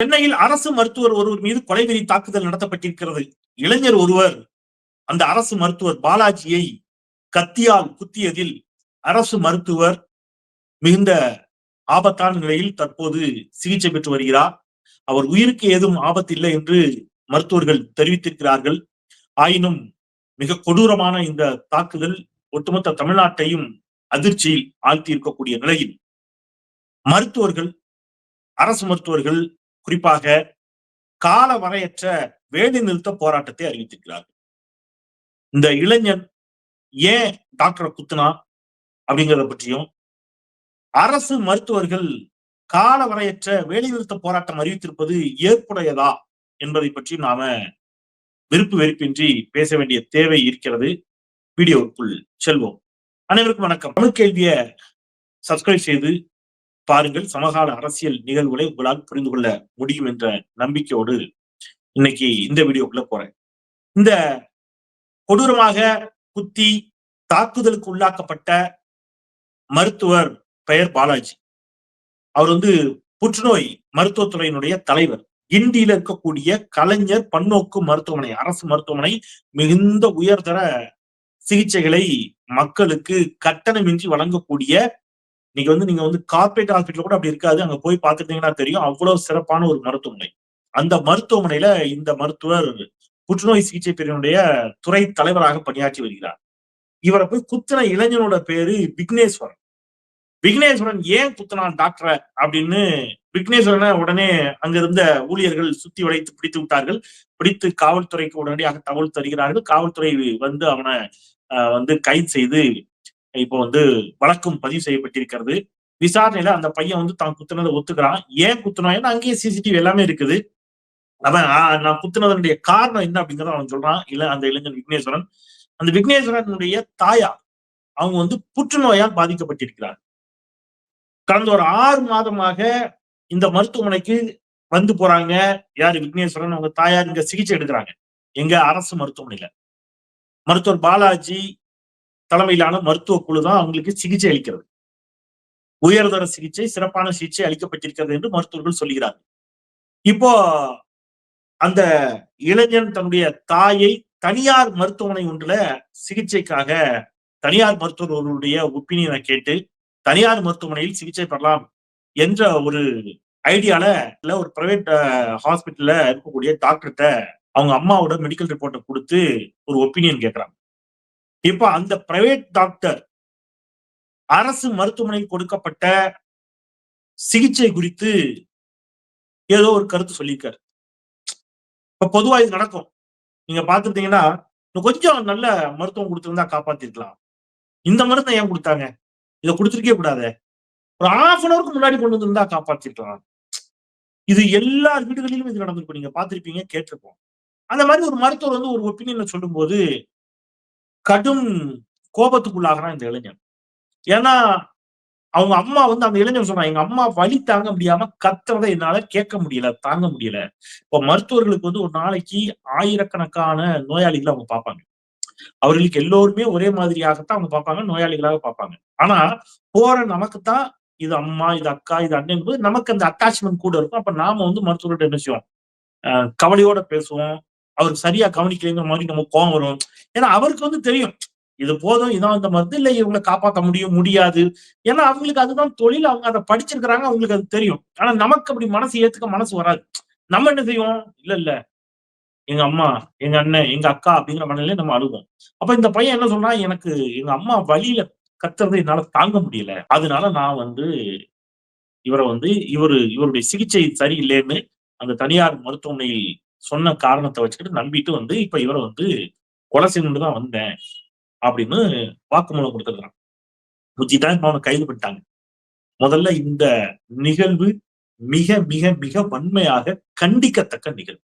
சென்னையில் அரசு மருத்துவர் ஒருவர் மீது கொலைவெறி தாக்குதல் நடத்தப்பட்டிருக்கிறது. இளைஞர் ஒருவர் அந்த அரசு மருத்துவர் பாலாஜியை கத்தியால் குத்தியதில் அரசு மருத்துவர் மிகுந்த ஆபத்தான நிலையில் தற்போது சிகிச்சை பெற்று வருகிறார். அவர் உயிருக்கு ஏதும் ஆபத்து இல்லை என்று மருத்துவர்கள் தெரிவித்திருக்கிறார்கள். ஆயினும் மிக கொடூரமான இந்த தாக்குதல் ஒட்டுமொத்த தமிழ்நாட்டையும் அதிர்ச்சியில் ஆழ்த்தி இருக்கக்கூடிய நிலையில் மருத்துவர்கள் அரசு மருத்துவர்கள் குறிப்பாக கால வரையற்ற வேலை நிறுத்த போராட்டத்தை அறிவித்திருக்கிறார்கள் இந்த இளைஞன் ஏன் டாக்டரை குத்துனா அப்படிங்கிறத பற்றியும் அரசு மருத்துவர்கள் கால வரையற்ற வேலைநிறுத்த போராட்டம் அறிவித்திருப்பது ஏற்புடையதா என்பதை பற்றி நாம விருப்பு வெறுப்பின்றி பேச வேண்டிய தேவை இருக்கிறது. வீடியோவுக்குள் செல்வோம். அனைவருக்கும் வணக்கம். தமிழ் கேள்விய சப்ஸ்கிரைப் செய்து பாருங்கள் சமகால அரசியல் நிகழ்வுகளை உங்களால் புரிந்து கொள்ள முடியும் என்ற நம்பிக்கையோடு இன்னைக்கு இந்த வீடியோக்குள்ள போறேன். இந்த கொடூரமாக குத்தி தாக்குதலுக்கு உள்ளாக்கப்பட்ட மருத்துவர் பெயர் பாலாஜி. அவர் வந்து புற்றுநோய் மருத்துவத்துறையினுடைய தலைவர். கிண்டியில இருக்கக்கூடிய கலைஞர் பன்னோக்கு மருத்துவமனை அரசு மருத்துவமனை மிகுந்த உயர்தர சிகிச்சைகளை மக்களுக்கு கட்டணமின்றி வழங்கக்கூடிய இன்னைக்கு வந்து நீங்க வந்து கார்பரேட் ஹாஸ்பிட்டல் கூட அப்படி இருக்காது. அங்க போய் பாத்துட்டீங்கன்னா தெரியும். அவ்வளவு சிறப்பான ஒரு மருத்துவமனை. அந்த மருத்துவமனையில இந்த மருத்துவர் புற்றுநோய் சிகிச்சை பிரிவினுடைய துறை தலைவராக பணியாற்றி வருகிறார். இவரை போய் குத்தின இளைஞனோட பேரு விக்னேஸ்வரன். விக்னேஸ்வரன் ஏன் குத்தினான் டாக்டரை அப்படின்னு விக்னேஸ்வரனை உடனே அங்க இருந்த ஊழியர்கள் சுத்தி வளைத்து பிடித்து விட்டார்கள். பிடித்து காவல்துறைக்கு உடனடியாக தகவல் தருகிறார்கள். காவல்துறை வந்து அவனை வந்து கைது செய்து இப்போ வந்து வழக்கும் பதிவு செய்யப்பட்டிருக்கிறது. விசாரணையில அந்த பையன் வந்து தான் குத்துனதை ஒத்துக்கிறான். ஏன் குத்துனா? ஏன்னா அங்கேயே சிசிடிவி எல்லாமே இருக்குது. அவன் நான் குத்துனதனுடைய காரணம் என்ன அப்படிங்கறத அவன் சொல்றான். இல்ல அந்த இளைஞன் விக்னேஸ்வரன். அந்த விக்னேஸ்வரனுடைய தாயா அவங்க வந்து புற்றுநோயால் பாதிக்கப்பட்டிருக்கிறார். கடந்த ஒரு ஆறு மாதமாக இந்த மருத்துவமனைக்கு வந்து போறாங்க. யாரு விக்னேஸ்வரன்? அவங்க தாயார் இங்க சிகிச்சை எடுக்கிறாங்க. எங்க அரசு மருத்துவமனையில. மருத்துவர் பாலாஜி தலைமையிலான மருத்துவ குழு தான் அவங்களுக்கு சிகிச்சை அளிக்கிறது. உயர்தர சிகிச்சை சிறப்பான சிகிச்சை அளிக்கப்பட்டிருக்கிறது என்று மருத்துவர்கள் சொல்கிறார்கள். இப்போ அந்த இளைஞன் தன்னுடைய தாயை தனியார் மருத்துவமனை ஒன்றுல சிகிச்சைக்காக தனியார் மருத்துவர்களுடைய ஒப்பீனியனை கேட்டு தனியார் மருத்துவமனையில் சிகிச்சை பெறலாம் என்ற ஒரு ஐடியால ஒரு பிரைவேட் ஹாஸ்பிட்டல்ல இருக்கக்கூடிய டாக்டர்கிட்ட அவங்க அம்மாவோட மெடிக்கல் ரிப்போர்ட்டை கொடுத்து ஒரு ஒப்பீனியன் கேட்கிறாங்க இப்ப அந்த பிரைவேட் டாக்டர் அரசு மருத்துவமனையில் கொடுக்கப்பட்ட சிகிச்சை குறித்து ஏதோ ஒரு கருத்து சொல்லியிருக்காரு. இப்ப பொதுவா இது நடக்கும். நீங்க பாத்துட்டீங்கன்னா கொஞ்சம் நல்ல மருத்துவம் கொடுத்துருந்தா காப்பாத்திருக்கலாம். இந்த மருந்தை ஏன் கொடுத்தாங்க? இதை கொடுத்துருக்கே கூடாது. ஒரு ஹாஃப் அன் அவருக்கு முன்னாடி கொண்டு வந்திருந்தா காப்பாத்திருக்கலாம். இது எல்லா வீடுகளிலும் இது நடந்திருக்கும். நீங்க பாத்திருப்பீங்க கேட்டிருப்போம். அந்த மாதிரி ஒரு மருத்துவர் வந்து ஒரு ஒப்பீனியன்ல சொல்லும் போது கடும் கோபத்துக்குள்ளாகிறான் இந்த இளைஞன். ஏன்னா அவங்க அம்மா வந்து அந்த இளைஞன் சொன்னா எங்க அம்மா வலி தாங்க முடியாம கத்துறதை என்னால கேட்க முடியல தாங்க முடியல. இப்போ மருத்துவர்களுக்கு வந்து ஒரு நாளைக்கு ஆயிரக்கணக்கான நோயாளிகளை அவங்க பார்ப்பாங்க. அவர்களுக்கு எல்லோருமே ஒரே மாதிரியாகத்தான் அவங்க பார்ப்பாங்க நோயாளிகளாக பார்ப்பாங்க. ஆனா போற நமக்கு தான் இது அம்மா இது அக்கா இது அண்ணன் நமக்கு அந்த அட்டாச்மெண்ட் கூட இருக்கும். அப்ப நாம வந்து மருத்துவர்கிட்ட என்ன செய்வோம்? கவலையோட பேசுவோம். அவருக்கு சரியா கவனிக்கலைங்கிற மாதிரி நம்ம கோவம் வரும். ஏன்னா அவருக்கு வந்து தெரியும் இது போதும் இதான் இந்த மருந்து இல்லை இவங்களை காப்பாற்ற முடியும் முடியாது. ஏன்னா அவங்களுக்கு அதுதான் தொழில் அவங்க அதை படிச்சிருக்கிறாங்க அவங்களுக்கு அது தெரியும். ஆனா நமக்கு அப்படி மனசு ஏத்துக்க மனசு வராது. நம்ம என்ன செய்வோம்? இல்ல இல்ல. எங்க அம்மா எங்க அண்ணன் எங்க அக்கா அப்படிங்கிற மனநிலையில நம்ம அழுகும் அப்ப இந்த பையன் என்ன சொன்னா எனக்கு எங்க அம்மா வழியில கத்துறதை என்னால தாங்க முடியல. அதனால நான் வந்து இவரை வந்து இவரு இவருடைய சிகிச்சை சரியில்லைன்னு அந்த தனியார் மருத்துவமனையில் சொன்ன காரணத்தை வச்சுக்கிட்டு நம்பிட்டு வந்து இப்ப இவரை வந்து கொலை செய்யணும்னு தான் வந்தேன் அப்படின்னு வாக்குமூலம் கொடுத்துருக்காங்க புத்தி தான் இப்ப அவனை கைது பண்ணிட்டாங்க. முதல்ல இந்த நிகழ்வு மிக மிக மிக வன்மையாக கண்டிக்கத்தக்க நிகழ்வு.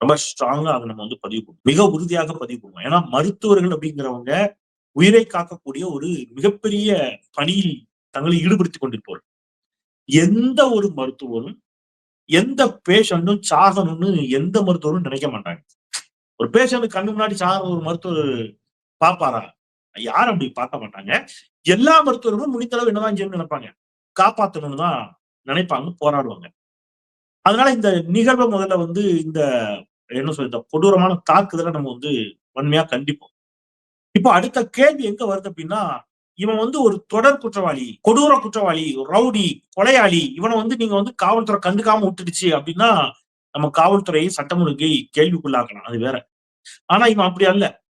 ரொம்ப ஸ்ட்ராங்கா அதை நம்ம வந்து பதிவு பண்ணுவோம். மிக உறுதியாக பதிவு பண்ணுவோம். ஏன்னா மருத்துவர்கள் அப்படிங்கிறவங்க உயிரை காக்கக்கூடிய ஒரு மிகப்பெரிய பணியில் தங்களை ஈடுபடுத்திக் கொண்டிருப்பவர்கள். எந்த ஒரு மருத்துவரும் எந்த பேஷண்ட்டும் சாகணும்னு எந்த மருத்துவரும் நினைக்க மாட்டாங்க. ஒரு பேஷண்ட் கண்ணு முன்னாடி சாக ஒரு மருத்துவர் பாப்பாரா? யாரும் அப்படி பார்க்க மாட்டாங்க. எல்லா மருத்துவர்களும் முடிந்தளவு என்னதான் செய்யணும்னு நினைப்பாங்க. காப்பாற்றணும்னு தான் நினைப்பாங்க போராடுவாங்க. அதனால இந்த நிகழ்வை முதல்ல வந்து இந்த என்ன சொல்ற இந்த கொடூரமான தாக்குதலை நம்ம வந்து வன்மையா கண்டிப்போம். இப்போ அடுத்த கேள்வி எங்க வருது அப்படின்னா இவன் வந்து ஒரு தொடர் குற்றவாளி கொடூர குற்றவாளி ரவுடி கொலையாளி. இவனை வந்து நீங்க வந்து காவல்துறை கண்டுக்காம விட்டுடுச்சு அப்படின்னா நம்ம காவல்துறையை சட்டம் ஒழுங்கை கேள்விக்குள்ளாக்கலாம். அது வேற. ஆனா இவன் அப்படி அல்ல.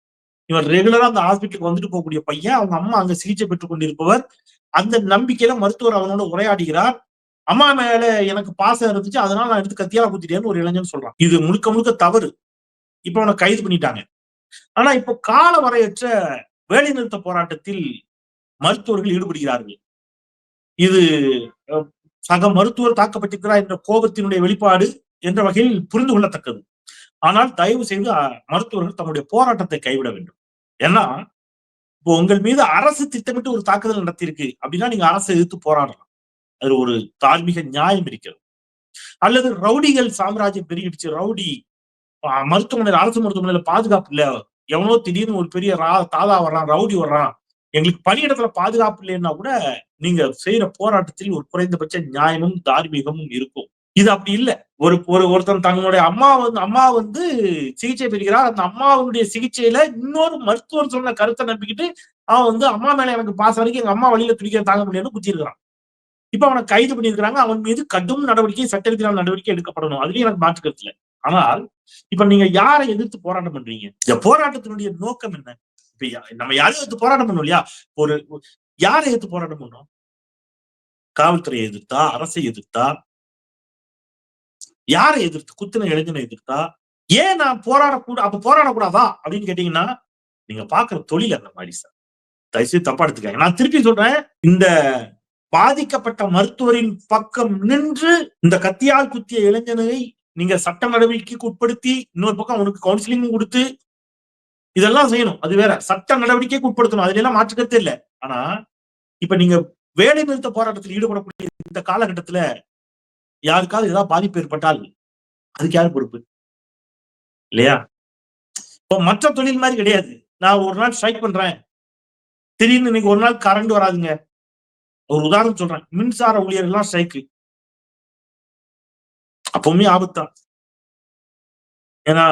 இவன் ரெகுலரா அந்த ஹாஸ்பிட்டலுக்கு வந்துட்டு போகக்கூடிய பையன் அவங்க அம்மா அங்க சிகிச்சை பெற்றுக் கொண்டிருப்பவர். அந்த நம்பிக்கையில மருத்துவர் அவனோட உரையாடுகிறார். அம்மா மேல எனக்கு பாசம் இருந்துச்சு அதனால நான் எடுத்து கத்தியால குத்திட்டேன்னு ஒரு இளைஞன் சொல்றான். இது முழுக்க முழுக்க தவறு. இப்ப அவனை கைது பண்ணிட்டாங்க. ஆனா இப்போ கால வரையற்ற வேலைநிறுத்த போராட்டத்தில் மருத்துவர்கள் ஈடுபடுகிறார்கள். இது சக மருத்துவர் தாக்கப்பட்டிருக்கிறார் என்ற கோபத்தினுடைய வெளிப்பாடு என்ற வகையில் புரிந்து கொள்ளத்தக்கது. ஆனால் தயவு செய்து மருத்துவர்கள் தம்முடைய போராட்டத்தை கைவிட வேண்டும். ஏன்னா இப்போ உங்கள் மீது அரசு திட்டமிட்டு ஒரு தாக்குதல் நடத்தியிருக்கு அப்படின்னா நீங்க அரசை எதிர்த்து போராடலாம். அது ஒரு தார்மீக நியாயம் இருக்கிறது. அல்லது ரவுடிகள் சாம்ராஜ்யம் பெருகிடுச்சு. ரவுடி மருத்துவமனையில் அரசு மருத்துவமனையில பாதுகாப்பு இல்ல. எவனோ திடீர்னு ஒரு பெரிய ரா- தாதா வர்றான் ரவுடி வர்றான். எங்களுக்கு பணியிடத்துல பாதுகாப்பு இல்லைன்னா கூட நீங்க செய்யற போராட்டத்தில் ஒரு குறைந்தபட்ச நியாயமும் தார்மீகமும் இருக்கும். இது அப்படி இல்ல. ஒரு ஒரு ஒருத்தன் தங்களுடைய அம்மா வந்து அம்மா வந்து சிகிச்சை பெறுகிறார் அந்த அம்மாவுடைய சிகிச்சையில இன்னொரு மருத்துவர் சொன்ன கருத்தை நம்பிக்கிட்டு அவன் வந்து அம்மா மேல எனக்கு பாசம் வரைக்கும் எங்க அம்மா வழியில துடிக்க தாங்க முடியாதுன்னு குத்தி இருக்கிறான் இப்ப அவனை கைது பண்ணியிருக்கிறாங்க. அவன் மீது கடும் நடவடிக்கை சட்ட ரீதியான நடவடிக்கை எடுக்கப்படணும். அதுலயும் எனக்கு மாற்று கருத்து இல்லை. ஆனால் இப்ப நீங்க யாரை எதிர்த்து போராட்டம் பண்றீங்க? இந்த போராட்டத்தினுடைய நோக்கம் என்ன? இப்ப நம்ம யாரையும் எடுத்து போராட்டம் பண்ணோம் இல்லையா? ஒரு யாரை எதிர்த்து போராட்டம் பண்ணோம் காவல்துறையை எதிர்த்தா அரசை எதிர்த்தா? யாரை எதிர்த்து குத்தின இளைஞனை எதிர்த்தா? ஏன் நான் போராடக்கூட அப்ப போராடக்கூடாதா? அப்படின்னு கேட்டீங்கன்னா நீங்க பாக்குற தொழில் அந்த மாதிரி சார். தயவுசெய்து தப்பா எடுத்துக்காங்க நான் திருப்பி சொல்றேன் இந்த பாதிக்கப்பட்ட மருத்துவரின் பக்கம் நின்று இந்த கத்தியால் குத்திய இளைஞனை நீங்க சட்ட நடவடிக்கைக்கு உட்படுத்தி இன்னொரு பக்கம் அவனுக்கு கவுன்சிலிங் கொடுத்து இதெல்லாம் செய்யணும். அது வேற. சட்ட நடவடிக்கைக்கு உட்படுத்தணும். அதுல எல்லாம் மாற்றுக்கருத்தே இல்லை. ஆனா இப்ப நீங்க வேலை நிறுத்த போராட்டத்தில் ஈடுபடக்கூடிய இந்த காலகட்டத்துல யாருக்காவது ஏதாவது பாதிப்பு ஏற்பட்டால் அதுக்கு யாரு பொறுப்பு? இல்லையா? இப்போ மற்ற தொழில் மாதிரி கிடையாது. நான் ஒரு நாள் ஸ்ட்ரைக் பண்றேன். திடீர்னு இன்னைக்கு ஒரு நாள் கரண்ட் வராதுங்க. ஒரு உதாரணம் சொல்றேன். மின்சார ஊழியர் எல்லாம் ஸ்ட்ரைக்கு. அப்பவுமே ஆபத்தான் ஏன்னா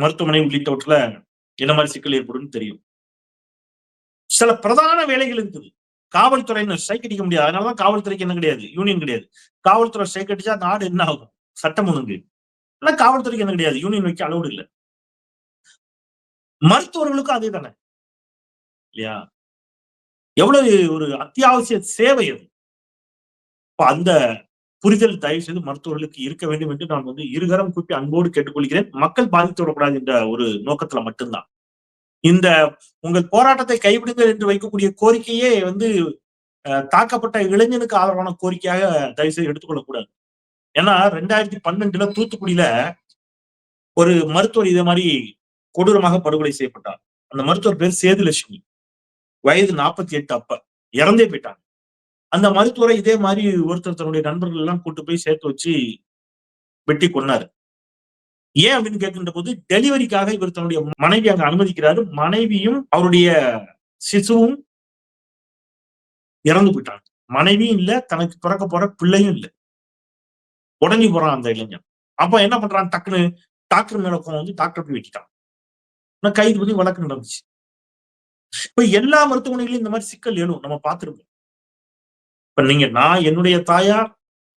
மருத்துவமனை உள்ளிட்டவற்றில் என்ன மாதிரி சிக்கல் ஏற்படும் தெரியும். சில பிரதான வேலைகள் இருக்குது. காவல்துறையினர் ஸ்ட்ரைக் அடிக்க முடியாது. அதனாலதான் காவல்துறைக்கு என்ன கிடையாது? யூனியன் கிடையாது. காவல்துறை ஸ்ட்ரைக் அடிச்சா நாடு என்ன ஆகும்? சட்டம் ஒழுங்கு. ஆனா காவல்துறைக்கு என்ன கிடையாது? யூனியன் வைக்க அளவு இல்லை. மருத்துவர்களுக்கும் அதே தானே? இல்லையா? எவ்வளவு ஒரு அத்தியாவசிய சேவை அது? அந்த புரிதல் தயவு செய்து மருத்துவர்களுக்கு இருக்க வேண்டும் என்று நான் வந்து இருகரம் கூப்பி அன்போடு கேட்டுக்கொள்கிறேன். மக்கள் பாதித்து விடக்கூடாது என்ற ஒரு நோக்கத்துல மட்டும்தான். இந்த உங்கள் போராட்டத்தை கைவிடுங்கள் என்று வைக்கக்கூடிய கோரிக்கையே வந்து அஹ், தாக்கப்பட்ட இளைஞனுக்கு ஆதரவான கோரிக்கையாக தயவு செய்து எடுத்துக்கொள்ளக்கூடாது. ஏன்னா ரெண்டாயிரத்தி பன்னெண்டுல தூத்துக்குடியில ஒரு மருத்துவர் இதே மாதிரி கொடூரமாக படுகொலை செய்யப்பட்டார். அந்த மருத்துவர் பேர் சேதுலட்சுமி. வயது நாற்பத்தி எட்டு அப்ப இறந்தே போயிட்டாங்க. அந்த மருத்துவரை இதே மாதிரி ஒருத்தர் தன்னுடைய நண்பர்கள் எல்லாம் கூட்டு போய் சேர்த்து வச்சு வெட்டி கொன்னாரு. ஏன் அப்படின்னு கேட்கின்ற போது டெலிவரிக்காக இவர் தன்னுடைய மனைவி அங்க அனுமதிக்கிறாரு. மனைவியும் அவருடைய சிசுவும் இறந்து போயிட்டாங்க. மனைவியும் இல்ல தனக்கு பிறக்க போற பிள்ளையும் இல்ல. உடஞ்சி போறான் அந்த இளைஞன். அப்ப என்ன பண்றான்? டக்குன்னு டாக்டர் மேல கோவம் வந்து டாக்டர் போய் வெட்டிட்டான். கைது பண்ணி வழக்கு நடந்துச்சு. இப்ப எல்லா மருத்துவமனைகளிலும் இந்த மாதிரி சிக்கல் எழும். நம்ம பார்த்திருக்கோம். இப்ப நீங்க நான் என்னுடைய தாயார்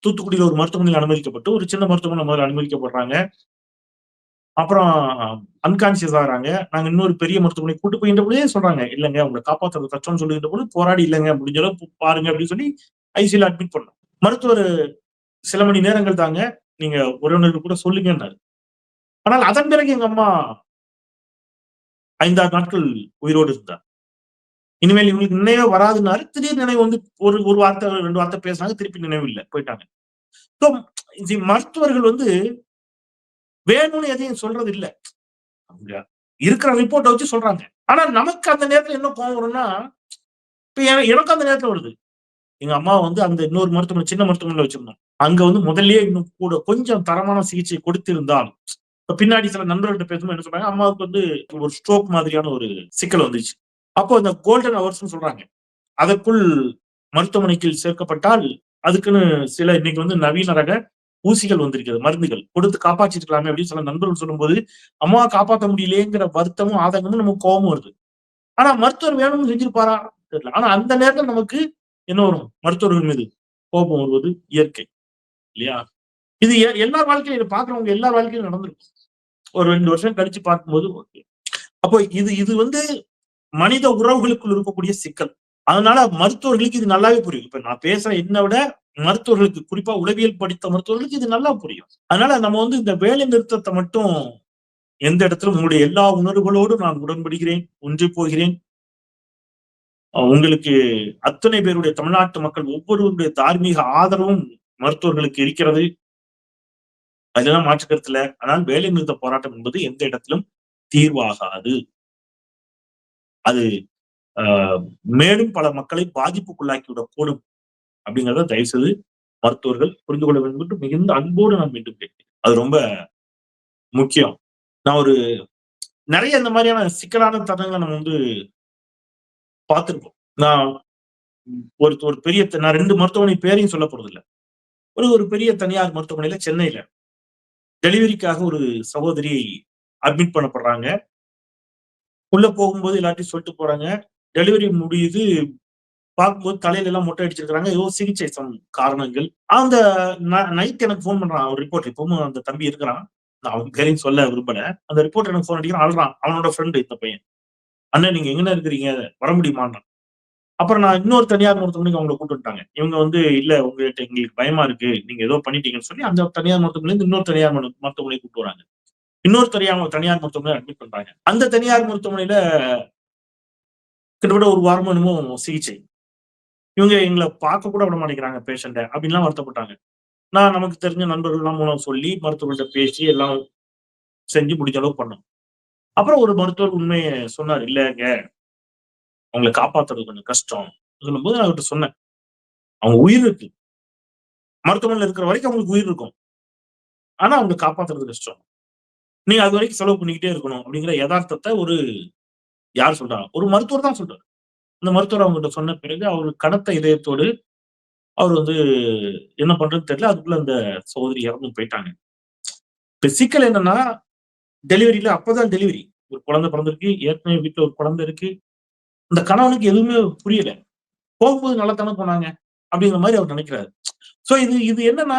தூத்துக்குடியில ஒரு மருத்துவமனையில் அனுமதிக்கப்பட்டு ஒரு சின்ன மருத்துவமனை முதல்ல அனுமதிக்கப்படுறாங்க. அப்புறம் அன்கான்சியஸ் ஆகிறாங்க நாங்க இன்னொரு பெரிய மருத்துவமனை கூட்டு போயின்ற பொழுதே சொல்றாங்க இல்லைங்க உங்களை காப்பாற்றுறது கஷ்டம்னு சொல்லுகின்ற பொழுது போராடி இல்லைங்க முடிஞ்ச அளவு பாருங்க அப்படின்னு சொல்லி ஐசியில் அட்மிட் பண்ணோம். மருத்துவர் சில மணி நேரங்கள் தாங்க நீங்க உறவினர்கள் கூட சொல்லுங்கன்னாரு. ஆனால் அதன் பிறகு எங்க அம்மா ஐந்தாறு நாட்கள் உயிரோடு இருந்தார். இனிமேல் இவங்களுக்கு நினைவே வராதுன்னாரு திடீர் நினைவு வந்து ஒரு ஒரு வார்த்தை ரெண்டு வார்த்தை பேசுனாங்க திருப்பி நினைவு இல்லை. போயிட்டாங்க. ஸோ இது மருத்துவர்கள் வந்து வேணும்னு எதையும் சொல்றது இல்லை அவங்க இருக்கிற ரிப்போர்ட்டை வச்சு சொல்றாங்க. ஆனா நமக்கு அந்த நேரத்துல என்ன கோவம் வரும்னா இப்ப எனக்கு அந்த நேரத்துல வருது. எங்க அம்மா வந்து அந்த இன்னொரு மருத்துவமனை சின்ன மருத்துவமனையில வச்சிருந்தோம். அங்க வந்து முதல்லயே இன்னும் கூட கொஞ்சம் தரமான சிகிச்சை கொடுத்திருந்தால் இப்ப பின்னாடி சில நண்பர்கள்ட்ட பேசும்போது என்ன சொல்றாங்க அம்மாவுக்கு வந்து ஒரு ஸ்ட்ரோக் மாதிரியான ஒரு சிக்கல் வந்துச்சு. அப்போ இந்த கோல்டன் ஹவர்ஸ்னு சொல்றாங்க. அதற்குள் மருத்துவமனைக்கு சேர்க்கப்பட்டால் அதுக்குன்னு சில இன்னைக்கு வந்து நவீன ரக ஊசிகள் வந்திருக்கிறது மருந்துகள். கொடுத்து காப்பாற்றிருக்கலாமே அப்படின்னு சில நண்பர்கள் சொல்லும்போது அம்மா காப்பாற்ற முடியலையேங்கிற வருத்தமும் ஆதங்கமும் நமக்கு கோபம் வருது. ஆனா மருத்துவர் வேணும்னு செஞ்சிருப்பாரா? தெரியல. ஆனா அந்த நேரத்துல நமக்கு என்ன வரும்? மருத்துவர்கள் மீது கோபம் வருவது இயற்கை. இல்லையா? இது எ- எல்லா வாழ்க்கையிலும் இதை பாக்குறவங்க எல்லா வாழ்க்கையிலும் நடந்திருக்கும். ஒரு ரெண்டு வருஷம் கழிச்சு பார்க்கும்போது அப்போ இது இது வந்து மனித உறவுகளுக்குள் இருக்கக்கூடிய சிக்கல். அதனால மருத்துவர்களுக்கு இது நல்லாவே புரியும். இப்ப நான் பேசுற என்ன விட மருத்துவர்களுக்கு குறிப்பா உளவியல் படித்த மருத்துவர்களுக்கு இது நல்லா புரியும். அதனால நம்ம வந்து இந்த வேலை நிறுத்தத்தை மட்டும் எந்த இடத்துல உங்களுடைய எல்லா உணர்வுகளோடும் நான் உடன்படுகிறேன் ஒன்று போகிறேன். உங்களுக்கு அத்தனை பேருடைய தமிழ்நாட்டு மக்கள் ஒவ்வொருவருடைய தார்மீக ஆதரவும் மருத்துவர்களுக்கு இருக்கிறது. அதெல்லாம் மாற்றுக்கருத்துல ஆனால் வேலை நிறுத்த போராட்டம் என்பது எந்த இடத்திலும் தீர்வாகாது. அது மேலும் பல மக்களை பாதிப்புக்குள்ளாக்கி விடக்கூடும் அப்படிங்கிறத தயவு செய்து மருத்துவர்கள் புரிந்து கொள்ள வேண்டும் என்று மிகுந்த அன்போடு நான் மீண்டும் கேட்கிறேன். அது ரொம்ப முக்கியம். நான் ஒரு நிறைய இந்த மாதிரியான சிக்கலான தருணங்களை நம்ம வந்து பார்த்துருப்போம் நான் ஒரு ஒரு பெரிய நான் ரெண்டு மருத்துவமனை பேரையும் சொல்ல போறது இல்லை ஒரு ஒரு பெரிய தனியார் மருத்துவமனையில சென்னையில டெலிவரிக்காக ஒரு சகோதரி அட்மிட் பண்ணப்படுறாங்க. உள்ள போகும்போது எல்லாத்தையும் சொல்லிட்டு போறாங்க. டெலிவரி முடியுது. பார்க்கும்போது தலையில எல்லாம் மொட்டை அடிச்சிருக்கிறாங்க. ஏதோ சிகிச்சை சம் காரணங்கள். அந்த நைட் எனக்கு ஃபோன் பண்றான். ஒரு ரிப்போர்ட் இப்பவும் அந்த தம்பி இருக்கிறான். நான் அவன் பேரையும் சொல்ல விரும்பல. அந்த ரிப்போர்ட் எனக்கு ஃபோன் அடிக்கிறான். அழுறான். அவனோட ஃப்ரெண்டு இந்த பையன். அண்ணன் நீங்க எங்கன இருக்கிறீங்க? வர முடியுமான்றான். அப்புறம் நான் இன்னொரு தனியார் மருத்துவமனைக்கு அவங்களை கூட்டு வந்துட்டாங்க. இவங்க வந்து இல்ல உங்ககிட்ட எங்களுக்கு பயமா இருக்கு. நீங்க ஏதோ பண்ணிட்டீங்கன்னு சொல்லி அந்த தனியார் மருத்துவமனையில இன்னொரு தனியார் மரு- மருத்துவமனை கூப்பிட்டு வராங்க. இன்னொரு தனியார் தனியார் மருத்துவமனை அட்மிட் பண்றாங்க. அந்த தனியார் மருத்துவமனையில கிட்டத்தட்ட ஒரு வாரமும் என்னமோ சிகிச்சை. இவங்க எங்களை பார்க்க கூட விட மாட்டேங்கிறாங்க பேஷண்ட்டை அப்படின்லாம் வருத்தப்பட்டாங்க. நான் நமக்கு தெரிஞ்ச நண்பர்கள்லாம் மூலம் சொல்லி மருத்துவர்கள்ட்ட பேசி எல்லாம் செஞ்சு முடிஞ்ச அளவுக்கு பண்ணோம். அப்புறம் ஒரு மருத்துவர் உண்மையை சொன்னார் இல்லைங்க அவங்களை காப்பாத்துறது கொஞ்சம் கஷ்டம். சொல்லும்போது நான் அவர்கிட்ட சொன்னேன். அவங்க உயிர் இருக்கு. மருத்துவமனையில் இருக்கிற வரைக்கும் அவங்களுக்கு உயிர் இருக்கும். ஆனா அவங்க காப்பாத்துறது கஷ்டம். நீங்க அது வரைக்கும் செலவு பண்ணிக்கிட்டே இருக்கணும் அப்படிங்கிற யதார்த்தத்தை ஒரு யார் சொல்றாங்க? ஒரு மருத்துவர் தான் சொல்றாரு. அந்த மருத்துவர் அவங்ககிட்ட சொன்ன பிறகு அவர் கடத்த இதயத்தோடு அவர் வந்து என்ன பண்றதுன்னு தெரியல அதுக்குள்ள அந்த சகோதரி இறந்து போயிட்டாங்க. இப்ப சிக்கல் என்னன்னா டெலிவரியில அப்பதான் டெலிவரி ஒரு குழந்தை பிறந்திருக்கு ஏற்கனவே வீட்டுல ஒரு குழந்தை இருக்கு. இந்த கணவனுக்கு எதுவுமே புரியல. போகும்போது நல்லா தானே போனாங்க. அப்படிங்கிற மாதிரி அவர் நினைக்கிறாரு. சோ இது இது என்னன்னா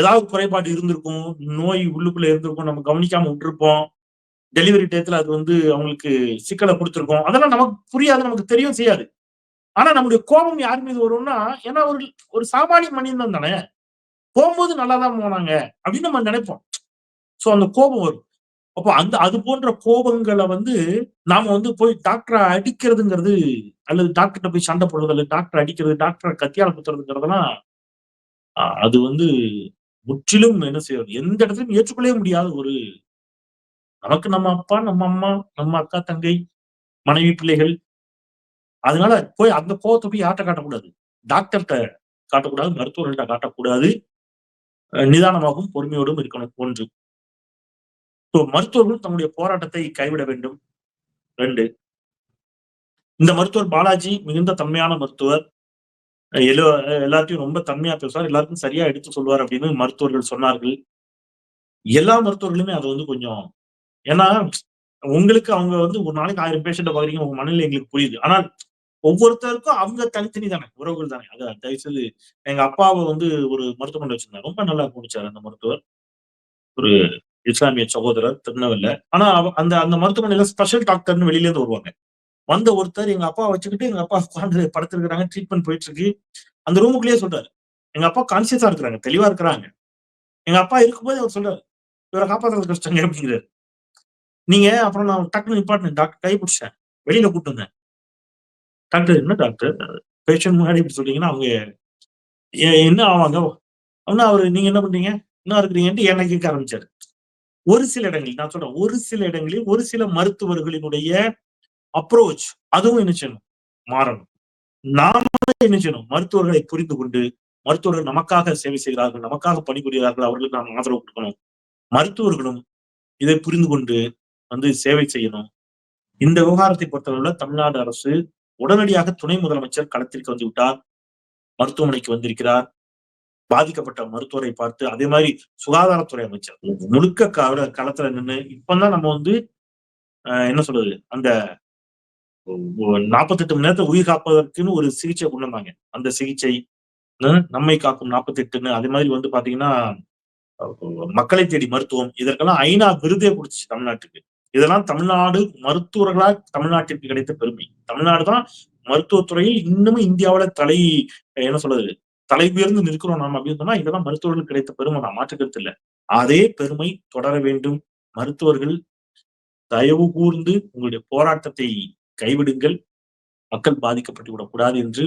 ஏதாவது குறைபாடு இருந்திருக்கும் நோய் உள்ளுக்குள்ள இருந்திருக்கும் நம்ம கவனிக்காம விட்டுருப்போம். டெலிவரி டயத்துல அது வந்து அவங்களுக்கு சிக்கலை கொடுத்துருக்கோம். அதெல்லாம் நமக்கு புரியாது நமக்கு தெரியும் செய்யாது. ஆனா நம்முடைய கோபம் யார் மீது வரும்னா ஏன்னா ஒரு ஒரு சாமானிய மனிதன் தானே. போகும்போது நல்லா தான் போனாங்க அப்படின்னு நம்ம நினைப்போம். சோ அந்த கோபம் வரும். அப்போ அந்த அது போன்ற கோபங்களை வந்து நாம வந்து போய் டாக்டரை அடிக்கிறதுங்கிறது அல்லது டாக்டர்கிட்ட போய் சண்டை போடுறது அல்லது டாக்டர் அடிக்கிறது டாக்டரை கத்தியால் குத்துறதுங்கிறதெல்லாம் அது வந்து முற்றிலும் என்ன செய்யறது எந்த இடத்துலையும் ஏற்றுக்கொள்ளவே முடியாத ஒரு நமக்கு நம்ம அப்பா நம்ம அம்மா நம்ம அக்கா தங்கை மனைவி பிள்ளைகள். அதனால போய் அந்த கோபத்தை போய் யார்கிட்ட காட்டக்கூடாது? டாக்டர்கிட்ட காட்டக்கூடாது மருத்துவர்கள்ட்ட காட்டக்கூடாது. நிதானமாகவும் பொறுமையோடும் இருக்கணும். ஒன்று. ஸோ மருத்துவர்கள் தன்னுடைய போராட்டத்தை கைவிட வேண்டும். ரெண்டு இந்த மருத்துவர் பாலாஜி மிகுந்த தன்மையான மருத்துவர். எல்லா எல்லாத்தையும் ரொம்ப தன்மையா பேசுவார். எல்லாருக்கும் சரியா எடுத்து சொல்வார் அப்படின்னு மருத்துவர்கள் சொன்னார்கள். எல்லா மருத்துவர்களுமே அது வந்து கொஞ்சம் ஏன்னா உங்களுக்கு அவங்க வந்து ஒரு நாளைக்கு ஆயிரம் பேஷண்ட பாக்குறீங்க உங்க மனநிலை எங்களுக்கு புரியுது. ஆனால் ஒவ்வொருத்தருக்கும் அவங்க தனித்தனி தானே உறவுகள் தானே. அது தயவுசெய்து எங்க அப்பாவை வந்து ஒரு மருத்துவமனை வச்சிருந்தாங்க ரொம்ப நல்லா முடிச்சாரு அந்த மருத்துவர். ஒரு இஸ்லாமிய சகோதரர் திருநெல்வேலில ஆனா அந்த அந்த மருத்துவமனையில ஸ்பெஷல் டாக்டர்னு வெளியில இருந்து வருவாங்க. வந்த ஒருத்தர் எங்க அப்பா வச்சுக்கிட்டு எங்க அப்பா உட்காந்து படுத்திருக்கிறாங்க ட்ரீட்மெண்ட் போயிட்டு இருக்கு அந்த ரூமுக்குள்ளேயே சொல்றாரு. எங்க அப்பா கான்சியஸா இருக்கிறாங்க தெளிவா இருக்கிறாங்க. எங்க அப்பா இருக்கும்போது அவர் சொல்றாரு இவரை காப்பாற்றுறது கஷ்டங்க அப்படிங்கிறாரு. நீங்க அப்புறம் நான் டக்குனு நிப்பாட்டினேன் டாக்டர் கை பிடிச்சேன் வெளியில கூப்பிட்டு வந்தேன். டாக்டர் என்ன டாக்டர் பேஷண்ட் முன்னாடி இப்படி சொல்றீங்கன்னா அவங்க என்ன ஆவாங்க? அப்படின்னா அவர் நீங்க என்ன பண்றீங்க? என்ன இருக்கிறீங்கன்ட்டு என்ன கேட்க ஆரம்பிச்சாரு. ஒரு சில இடங்களில் நான் சொல்றேன் ஒரு சில இடங்களில் ஒரு சில மருத்துவர்களினுடைய அப்ரோச் அதுவும் என்ன செய்யணும்? மாறணும். நாம என்ன செய்யணும்? மருத்துவர்களை புரிந்து கொண்டு மருத்துவர்கள் நமக்காக சேவை செய்கிறார்கள் நமக்காக பணிபுரிகிறார்கள் அவர்களுக்கு நாம் ஆதரவு கொடுக்கணும். மருத்துவர்களும் இதை புரிந்து கொண்டு வந்து சேவை செய்யணும். இந்த விவகாரத்தை பொறுத்தவரையில் தமிழ்நாடு அரசு உடனடியாக துணை முதலமைச்சர் களத்திற்கு வந்து விட்டார். மருத்துவமனைக்கு வந்திருக்கிறார். பாதிக்கப்பட்ட மருத்துவரை பார்த்து அதே மாதிரி சுகாதாரத்துறை அமைச்சர். முழுக்க கள களத்துல நின்று இப்பதான் நம்ம வந்து என்ன சொல்றது அந்த நாற்பத்தெட்டு மணி நேரத்தை உயிர் காப்பதற்குன்னு ஒரு சிகிச்சை கொண்டு வந்தாங்க. அந்த சிகிச்சை நம்மை காக்கும் நாற்பத்தெட்டுன்னு அதே மாதிரி வந்து பாத்தீங்கன்னா மக்களை தேடி மருத்துவம் இதற்கெல்லாம் ஐநா விருதே கொடுத்துச்சு தமிழ்நாட்டுக்கு. இதெல்லாம் தமிழ்நாடு மருத்துவர்களால் தமிழ்நாட்டிற்கு கிடைத்த பெருமை. தமிழ்நாடு தான் மருத்துவத்துறையில் இன்னமும் இந்தியாவில தலை என்ன சொல்றது தலை உயர்ந்து நிற்கிறோம் நாம் அப்படின்னு சொன்னா இதுதான் மருத்துவர்கள் கிடைத்த பெருமை. நான் மாற்றுக்கிறது இல்லை. அதே பெருமை தொடர வேண்டும். மருத்துவர்கள் தயவு கூர்ந்து உங்களுடைய போராட்டத்தை கைவிடுங்கள். மக்கள் பாதிக்கப்பட்டு விடக்கூடாது என்று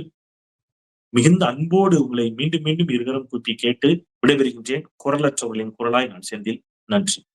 மிகுந்த அன்போடு உங்களை மீண்டும் மீண்டும் இருகரம் கூப்பி கேட்டு விடைபெறுகின்றேன். குரலற்றவர்களின் குரலாய் நான் செந்தில் நன்றி.